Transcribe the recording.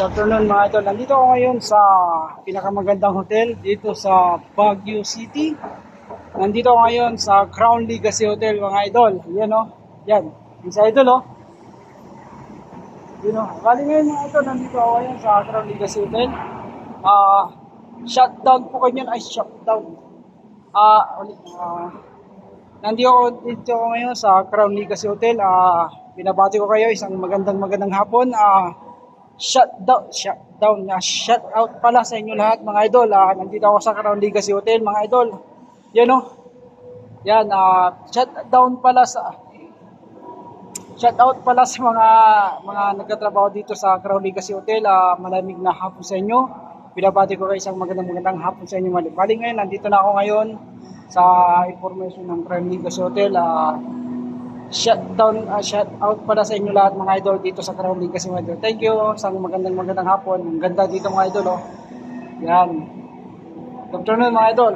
Good afternoon mga idol. Nandito ako ngayon sa pinakamagandang hotel dito sa Baguio City. Nandito ako ngayon sa Crown Legacy Hotel mga idol. Yan o. Yan. Yung sa idol o. Yun o. Bali ngayon mga idol, nandito ako ngayon sa Crown Legacy Hotel. Ah, shutdown po kanyan. Ay, shutdown. Ah, ulit. Ah, nandito ako dito ngayon sa Crown Legacy Hotel. Ah, binabati ko kayo isang magandang magandang hapon. Ah, shutdown, shutdown, na shut out pala sa inyo lahat mga idol. Ah, nandito ako sa Crown Legacy Hotel mga idol. Yan o. Yan, ah, shutdown pala sa Shout out pala sa mga mga nagtatrabaho dito sa Crown Legacy Hotel. Ah, malamig na hapon sa inyo. Pinabati ko kayo isang magandang magandang hapon sa inyo. Bali ngayon, nandito na ako ngayon sa information ng Crown Legacy Hotel. Ah, shutdown, uh, shout out pala sa inyo lahat mga idol dito sa Crown Legacy Hotel. Thank you. Isang magandang magandang hapon. Ang ganda dito mga idol. Oh. Yan. Good afternoon mga idol.